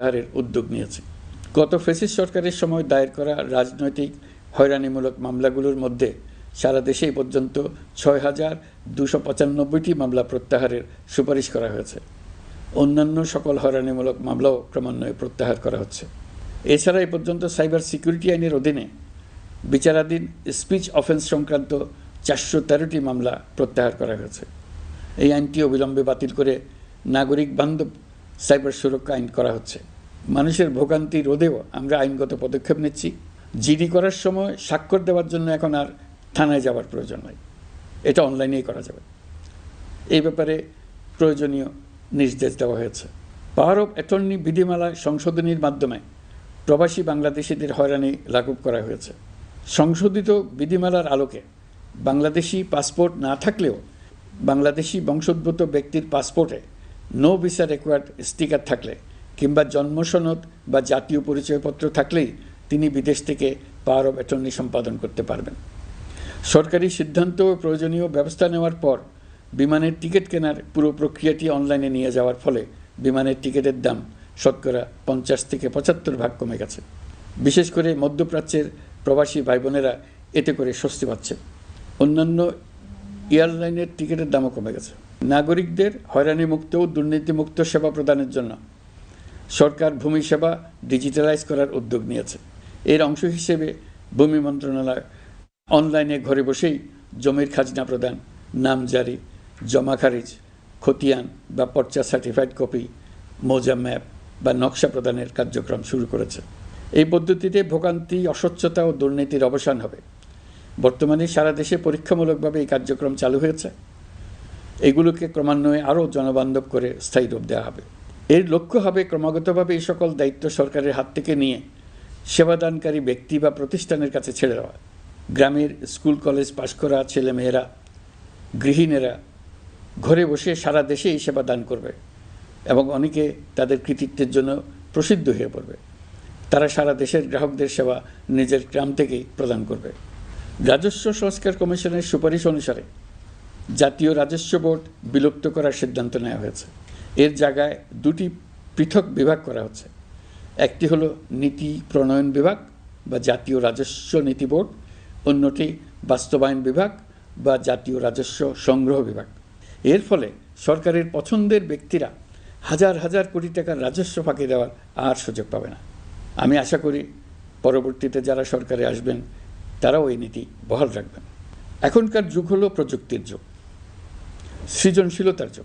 প্রত্যাহারের উদ্যোগ নিয়েছে। গত ফেসিস সরকারের সময় দায়ের করা রাজনৈতিক হয়রানিমূলক মামলাগুলোর মধ্যে সারা দেশে এই পর্যন্ত ছয় হাজার দুশো পঁচানব্বইটি মামলা প্রত্যাহারের সুপারিশ করা হয়েছে। অন্যান্য সকল হয়রানিমূলক মামলাও ক্রমান্বয়ে প্রত্যাহার করা হচ্ছে। এছাড়া এ পর্যন্ত সাইবার সিকিউরিটি আইনের অধীনে বিচারাধীন স্পিচ অফেন্স সংক্রান্ত চারশো তেরোটি মামলা প্রত্যাহার করা হয়েছে। এই আইনটি অবিলম্বে বাতিল করে নাগরিক বান্ধব সাইবার সুরক্ষা আইন করা হচ্ছে। মানুষের ভোগান্তি রোধেও আমরা আইনগত পদক্ষেপ নিচ্ছি। জিডি করার সময় স্বাক্ষর দেওয়ার জন্য এখন আর থানায় যাওয়ার প্রয়োজন নাই। এটা অনলাইনেই করা যাবে। এই ব্যাপারে প্রয়োজনীয় নির্দেশ দেওয়া হয়েছে। পাওয়ার অফ অ্যাটর্নি বিধিমালা সংশোধনীর মাধ্যমে প্রবাসী বাংলাদেশিদের হয়রানি লাঘব করা হয়েছে। সংশোধিত বিধিমালার আলোকে বাংলাদেশি পাসপোর্ট না থাকলেও বাংলাদেশি বংশোদ্ভূত ব্যক্তির পাসপোর্টে নো ভিসা রেকোয়ার্ড স্টিকার থাকলে কিংবা জন্মসনদ বা জাতীয় পরিচয়পত্র থাকলেই তিনি বিদেশ থেকে পাওয়ার অব অ্যাটর্নি সম্পাদন করতে পারবেন। সরকারি সিদ্ধান্ত ও প্রয়োজনীয় ব্যবস্থা নেওয়ার পর বিমানের টিকিট কেনার পুরো প্রক্রিয়াটি অনলাইনে নিয়ে যাওয়ার ফলে বিমানের টিকিটের দাম শতকরা পঞ্চাশ থেকে পঁচাত্তর ভাগ কমে গেছে। বিশেষ করে মধ্যপ্রাচ্যের প্রবাসী ভাই বোনেরা এতে করে স্বস্তি পাচ্ছে। অন্যান্য এয়ারলাইনের টিকিটের দামও কমে গেছে। নাগরিকদের হয়রানিমুক্ত ও দুর্নীতিমুক্ত সেবা প্রদানের জন্য সরকার ভূমি সেবা ডিজিটালাইজ করার উদ্যোগ নিয়েছে। এর অংশ হিসেবে ভূমি মন্ত্রণালয় অনলাইনে ঘরে বসেই জমির খাজনা প্রদান, নাম জারি, জমা খারিজ, খতিয়ান বা পর্চা সার্টিফাইড কপি মৌজা ম্যাপ বা নকশা প্রদানের কার্যক্রম শুরু করেছে। এই পদ্ধতিতে ভোগান্তি, অস্বচ্ছতা ও দুর্নীতির অবসান হবে। বর্তমানে সারা দেশে পরীক্ষামূলকভাবে এই কার্যক্রম চালু হয়েছে। এগুলোকে ক্রমান্বয়ে আরও জনবান্ধব করে স্থায়ী রূপ দেওয়া হবে। এর লক্ষ্য হবে ক্রমাগতভাবে এই সকল দায়িত্ব সরকারের হাত থেকে নিয়ে সেবাদানকারী ব্যক্তি বা প্রতিষ্ঠানের কাছে ছেড়ে দেওয়া। গ্রামের স্কুল, কলেজ পাশ করা ছেলেমেয়েরা, গৃহিণীরা ঘরে বসে সারা দেশে এই সেবা দান করবে এবং অনেকে তাদের কৃতিত্বের জন্য প্রসিদ্ধ হয়ে পড়বে। তারা সারা দেশের গ্রাহকদের সেবা নিজের গ্রাম থেকেই প্রদান করবে। রাজস্ব সংস্কার কমিশনের সুপারিশ অনুসারে জাতীয় রাজস্ব বোর্ড বিলুপ্ত করার সিদ্ধান্ত নেওয়া হয়েছে। এর জায়গায় দুটি পৃথক বিভাগ করা হচ্ছে। একটি হলো নীতি প্রণয়ন বিভাগ বা জাতীয় রাজস্ব নীতি বোর্ড, অন্যটি বাস্তবায়ন বিভাগ বা জাতীয় রাজস্ব সংগ্রহ বিভাগ। এর ফলে সরকারের পছন্দের ব্যক্তিরা হাজার হাজার কোটি টাকার রাজস্ব ফাঁকি দেওয়ার আর সুযোগ পাবে না। আমি আশা করি পরবর্তীতে যারা সরকারে আসবেন, তারাও এই নীতি বহাল রাখবেন। এখনকার যুগ হলো প্রযুক্তির যুগ, সৃজনশীলতার যুগ।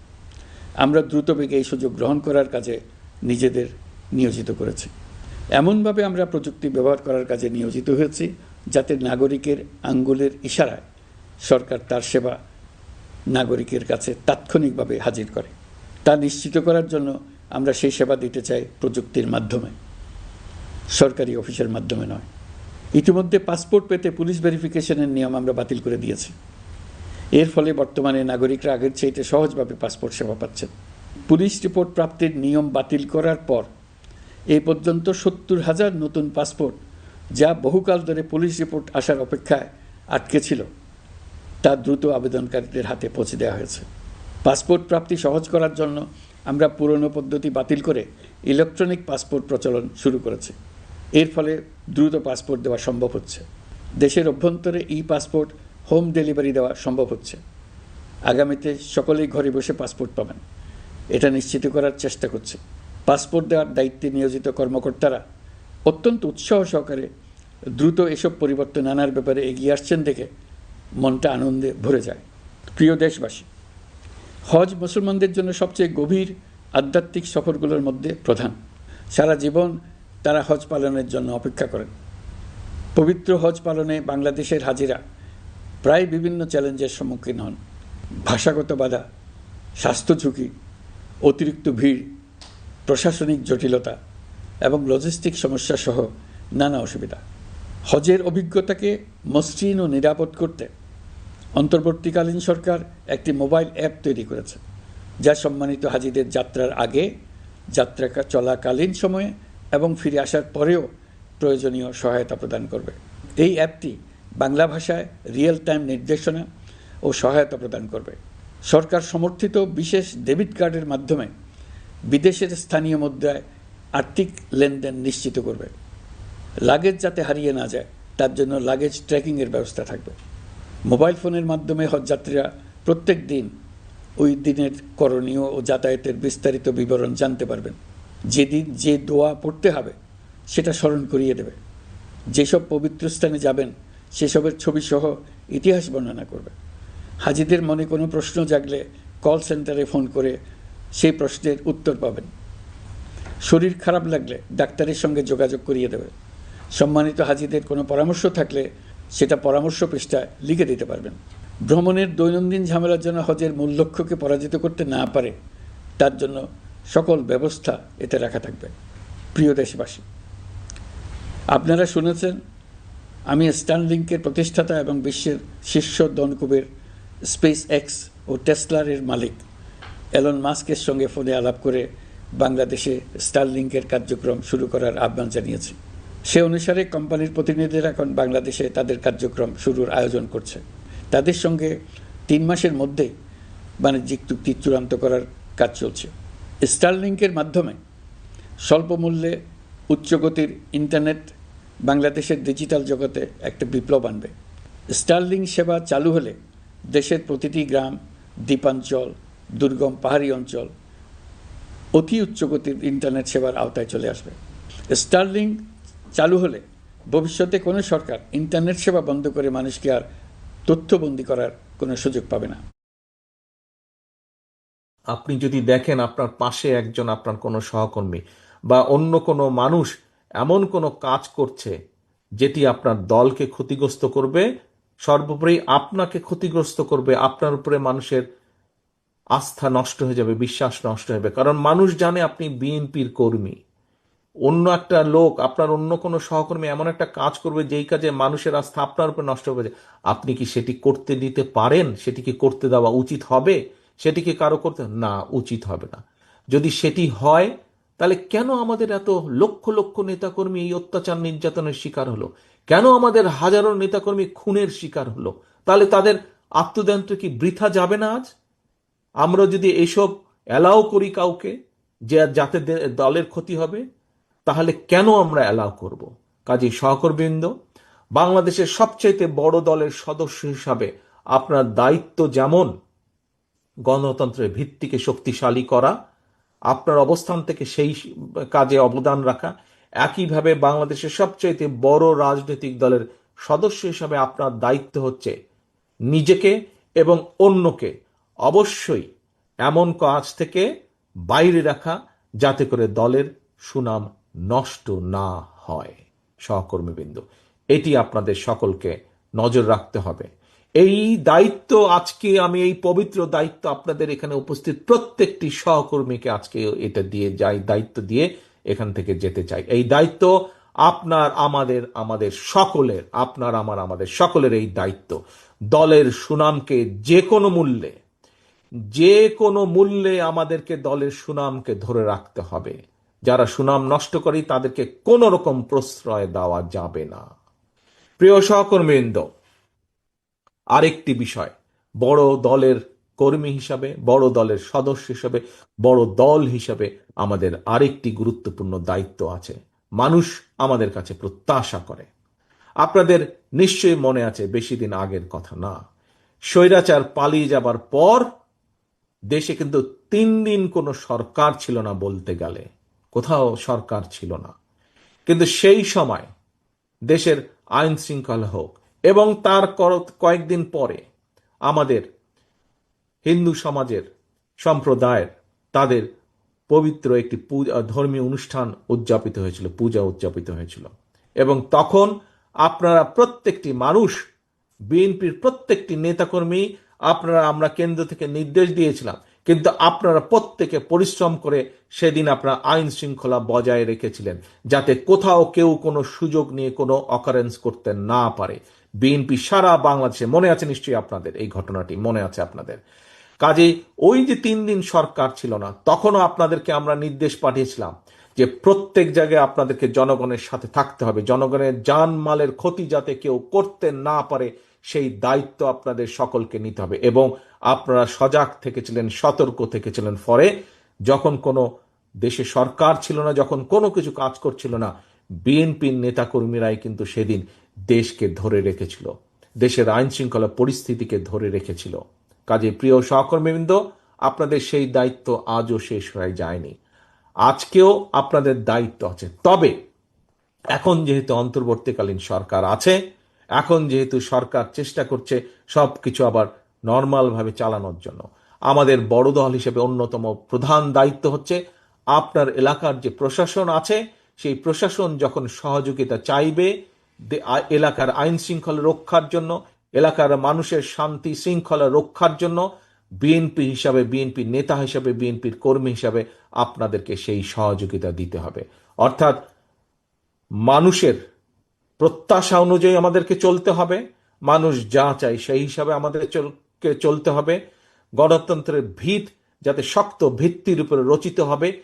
আমরা দ্রুত বেগে এই সুযোগ গ্রহণ করার কাজে নিজেদের নিয়োজিত করেছি। এমনভাবে আমরা প্রযুক্তি ব্যবহার করার কাজে নিয়োজিত হয়েছি যাতে নাগরিকের আঙ্গুলের ইশারায় সরকার তার সেবা নাগরিকের কাছে তাৎক্ষণিকভাবে হাজির করে। তা নিশ্চিত করার জন্য আমরা সেই সেবা দিতে চাই প্রযুক্তির মাধ্যমে। সরকারি অফিসের মাধ্যমে নয়। ইতিমধ্যে পাসপোর্ট পেতে পুলিশ ভেরিফিকেশনের নিয়ম আমরা বাতিল করে দিয়েছি। এর ফলে বর্তমানে নাগরিকরা আগের চাইতে সহজভাবে পাসপোর্ট সেবা পাচ্ছেন। পুলিশ রিপোর্ট প্রাপ্তির নিয়ম বাতিল করার পর এ পর্যন্ত সত্তর হাজার নতুন পাসপোর্ট যা বহুকাল ধরে পুলিশ রিপোর্ট আসার অপেক্ষায় আটকে ছিল, তা দ্রুত আবেদনকারীদের হাতে পৌঁছে দেওয়া হয়েছে। পাসপোর্ট প্রাপ্তি সহজ করার জন্য আমরা পুরনো পদ্ধতি বাতিল করে ইলেকট্রনিক পাসপোর্ট প্রচলন শুরু করেছি। এর ফলে দ্রুত পাসপোর্ট দেওয়া সম্ভব হচ্ছে। দেশের অভ্যন্তরে ই পাসপোর্ট হোম ডেলিভারি দেওয়া সম্ভব হচ্ছে। আগামীতে সকলেই ঘরে বসে পাসপোর্ট পাবেন। এটা নিশ্চিত করার চেষ্টা করছে। পাসপোর্ট দেওয়ার দায়িত্বে নিয়োজিত কর্মকর্তারা অত্যন্ত উৎসাহ সহকারে দ্রুত এসব পরিবর্তন আনার ব্যাপারে এগিয়ে আসছেন দেখে মনটা আনন্দে ভরে যায়। প্রিয় দেশবাসী, হজ মুসলমানদের জন্য সবচেয়ে গভীর আধ্যাত্মিক সফরগুলোর মধ্যে প্রধান। সারা জীবন তারা হজ পালনের জন্য অপেক্ষা করেন। পবিত্র হজ পালনে বাংলাদেশের হাজিরা প্রায় বিভিন্ন চ্যালেঞ্জের সম্মুখীন হন। ভাষাগত বাধা, স্বাস্থ্য ঝুঁকি, অতিরিক্ত ভিড়, প্রশাসনিক জটিলতা এবং লজিস্টিক সমস্যা সহ নানা অসুবিধা। হজের অভিজ্ঞতাকে মসৃণ ও নিরাপদ করতে অন্তর্বর্তীকালীন সরকার একটি মোবাইল অ্যাপ তৈরি করেছে, যা সম্মানিত হাজিদের যাত্রার আগে যাত্রা চলাকালীন সময়ে এবং ফিরে আসার পরেও প্রয়োজনীয় সহায়তা প্রদান করবে। এই অ্যাপটি বাংলা ভাষায় রিয়েল টাইম নির্দেশনা ও সহায়তা প্রদান করবে। সরকার সমর্থিত বিশেষ ডেবিট কার্ডের মাধ্যমে বিদেশের স্থানীয় মুদ্রায় আর্থিক লেনদেন নিশ্চিত করবে। লাগেজ যাতে হারিয়ে না যায়, তার জন্য লাগেজ ট্র্যাকিংয়ের ব্যবস্থা থাকবে। মোবাইল ফোনের মাধ্যমে হজযাত্রীরা প্রত্যেক দিন ওই দিনের করণীয় ও যাতায়াতের বিস্তারিত বিবরণ জানতে পারবেন। যেদিন যে দোয়া পড়তে হবে, সেটা স্মরণ করিয়ে দেবে। যেসব পবিত্র স্থানে যাবেন সেসবের ছবি সহ ইতিহাস বর্ণনা করবে। হাজিদের মনে কোনো প্রশ্ন জাগলে কল সেন্টারে ফোন করে সেই প্রশ্নের উত্তর পাবেন। শরীর খারাপ লাগলে ডাক্তারের সঙ্গে যোগাযোগ করিয়ে দেবে। সম্মানিত হাজিদের কোনো পরামর্শ থাকলে সেটা পরামর্শ পৃষ্ঠায় লিখে দিতে পারবেন। ভ্রমণের দৈনন্দিন ঝামেলার জন্য হজের মূল লক্ষ্যকে পরাজিত করতে না পারে, তার জন্য সকল ব্যবস্থা এতে রাখা থাকবে। প্রিয় দেশবাসী, আপনারা শুনেছেন আমি স্টানলিংকের প্রতিষ্ঠাতা এবং বিশ্বের শীর্ষ দনকুবের স্পেস এক্স ও টেসলারের মালিক। এলন মাস্কের সঙ্গে ফোনে আলাপ করে বাংলাদেশে স্টারলিংকের কার্যক্রম শুরু করার আহ্বান জানিয়েছি। সে অনুসারে কোম্পানির প্রতিনিধিরা এখন বাংলাদেশে তাদের কার্যক্রম শুরুর আয়োজন করছে। তাদের সঙ্গে তিন মাসের মধ্যে বাণিজ্যিক চুক্তি চূড়ান্ত করার কাজ চলছে। স্টারলিংকের মাধ্যমে স্বল্প মূল্যে উচ্চগতির ইন্টারনেট বাংলাদেশের ডিজিটাল জগতে একটা বিপ্লব আনবে। স্টারলিং সেবা চালু হলে দেশের প্রতিটি গ্রাম, দ্বীপাঞ্চল, দুর্গম পাহাড়ি অঞ্চল অতি উচ্চগতির ইন্টারনেট সেবার আওতায় চলে আসবে। স্টারলিং চালু হলে ভবিষ্যতে কোনো সরকার ইন্টারনেট সেবা বন্ধ করে মানুষকে আর তথ্যবন্দি করার কোনো সুযোগ পাবে না। আপনি যদি দেখেন আপনার পাশে একজন আপনার কোনো সহকর্মী বা অন্য কোনো মানুষ এমন কোনো কাজ করছে যেটি আপনার দলকে ক্ষতিগ্রস্ত করবে, সর্বোপরি আপনাকে ক্ষতিগ্রস্ত করবে, আপনার উপরে মানুষের আস্থা নষ্ট হয়ে যাবে, বিশ্বাস নষ্ট হয়ে যাবে। কারণ মানুষ জানে আপনি বিএনপির কর্মী। অন্য একটা লোক, আপনার অন্য কোনো সহকর্মী এমন একটা কাজ করবে যেই কাজে মানুষের আস্থা আপনার উপর নষ্ট হবে আপনি কি সেটি করতে দিতে পারেন? সেটি কি করতে দেওয়া উচিত হবে? সেটিকে কারও করতে? না, উচিত হবে না। যদি সেটি হয় তাহলে কেন আমাদের এত লক্ষ লক্ষ নেতাকর্মী এই অত্যাচার নির্যাতনের শিকার হলো? কেন আমাদের হাজারো নেতাকর্মী খুনের শিকার হলো? তাহলে তাদের আত্মদান্ত কি বৃথা যাবে না আজ? আমরা যদি এসব অ্যালাউ করি কাউকে যে যাতে দলের ক্ষতি হবে, তাহলে কেন আমরা অ্যালাউ করব? কাজে সহকর্মীবৃন্দ বাংলাদেশের সবচাইতে বড় দলের সদস্য হিসাবে আপনার দায়িত্ব যেমন গণতন্ত্রের ভিত্তিকে শক্তিশালী করা আপনার অবস্থান থেকে সেই কাজে অবদান রাখা। একইভাবে বাংলাদেশের সবচাইতে বড় রাজনৈতিক দলের সদস্য হিসাবে আপনার দায়িত্ব হচ্ছে নিজেকে এবং অন্যকে। অবশ্যই এমন কাজ থেকে বাইরে রাখা যাতে করে দলের সুনাম নষ্ট না হয়। সহকর্মীবৃন্দ, এটি আপনাদের সকলকে নজর রাখতে হবে। এই দায়িত্ব আজকে আমি, এই পবিত্র দায়িত্ব আপনাদের এখানে উপস্থিত প্রত্যেকটি সহকর্মীকে আজকে এটা দিয়ে যাই, দায়িত্ব দিয়ে এখান থেকে যেতে চাই। এই দায়িত্ব আপনার, আমাদের আমাদের সকলের, আপনার, আমার, আমাদের সকলের এই দায়িত্ব। দলের সুনামকে যে কোনো মূল্যে, যে কোনো মূল্যে আমাদেরকে দলের সুনামকে ধরে রাখতে হবে। যারা সুনাম নষ্ট করে, তাদেরকে কোনো রকম প্রশ্রয় দেওয়া যাবে না। প্রিয় সহকর্মীবৃন্দ আরেকটি বিষয়, বড় দলের কর্মী হিসাবে, বড় দলের সদস্য হিসাবে, বড় দল হিসাবে আমাদের আরেকটি গুরুত্বপূর্ণ দায়িত্ব আছে। মানুষ আমাদের কাছে প্রত্যাশা করে। আপনাদের নিশ্চয়ই মনে আছে বেশি দিন আগের কথা না। স্বৈরাচার পালিয়ে যাবার পর দেশে কিন্তু তিন দিন কোনো সরকার ছিল না বলতে গেলে। কোথাও সরকার ছিল না। কিন্তু সেই সময় দেশের আইন শৃঙ্খলা হোক এবং তার কয়েকদিন পরে আমাদের হিন্দু সমাজের সম্প্রদায়ের তাদের পবিত্র একটি পূজা, ধর্মীয় অনুষ্ঠান উদযাপিত হয়েছিল, পূজা উদযাপিত হয়েছিল। এবং তখন আপনারা প্রত্যেকটি মানুষ, বিএনপির প্রত্যেকটি নেতাকর্মী, আপনারা, আমরা কেন্দ্র থেকে নির্দেশ দিয়েছিলাম কিন্তু আপনারা প্রত্যেকে পরিশ্রম করে সেদিন আপনারা আইন শৃঙ্খলা বজায় রেখেছিলেন, যাতে কোথাও কেউ কোনো সুযোগ নিয়ে কোনো অকারেন্স করতে না পারে। বিএনপি সারা বাংলাদেশে, মনে আছে নিশ্চয়ই আপনাদের এই ঘটনাটি, মনে আছে আপনাদের। কাজেই ওই যে তিন দিন সরকার ছিল না, তখনও আপনাদেরকে আমরা নির্দেশ পাঠিয়েছিলাম যে প্রত্যেক জায়গায় আপনাদেরকে জনগণের সাথে থাকতে হবে, জনগণের জানমালের ক্ষতি যাতে কেউ করতে না পারে, সেই দায়িত্ব আপনাদের সকলকে নিতে হবে এবং আপনারা সজাগ থেকেছিলেন, সতর্ক থেকেছিলেন ফলে যখন কোনো দেশে সরকার ছিল না, যখন কোনো কিছু কাজ করছিল না, বিএনপির নেতাকর্মীরাই কিন্তু সেদিন দেশকে ধরে রেখেছিল। দেশের আইন শৃঙ্খলা পরিস্থিতিকে ধরে রেখেছিল। কাজে প্রিয় সহকর্মীবৃন্দ, আপনাদের সেই দায়িত্ব আজও শেষ হয়ে যায়নি। আজকেও আপনাদের দায়িত্ব আছে। তবে এখন যেহেতু অন্তর্বর্তীকালীন সরকার আছে, এখন যেহেতু সরকার চেষ্টা করছে, সবকিছু আবার নর্মালভাবে চালানোর জন্য। আমাদের বড় দল হিসেবে অন্যতম প্রধান দায়িত্ব হচ্ছে আপনার এলাকার যে প্রশাসন আছে, সেই প্রশাসন যখন সহযোগিতা চাইবে এলাকার আইন শৃঙ্খলা রক্ষার জন্য, এলাকার মানুষের শান্তি শৃঙ্খলা রক্ষার জন্য বিএনপি হিসাবে বিএনপির নেতা হিসাবে, বিএনপির কর্মী হিসাবে আপনাদেরকে সেই সহযোগিতা দিতে হবে। অর্থাৎ মানুষের প্রত্যাশা অনুযায়ী আমাদেরকে চলতে হবে, মানুষ যা চাই সেই হিসাবে আমাদের চলতে হবে। গণতন্ত্রের ভিত যাতে শক্ত ভিত্তির উপরে রচিত হবে।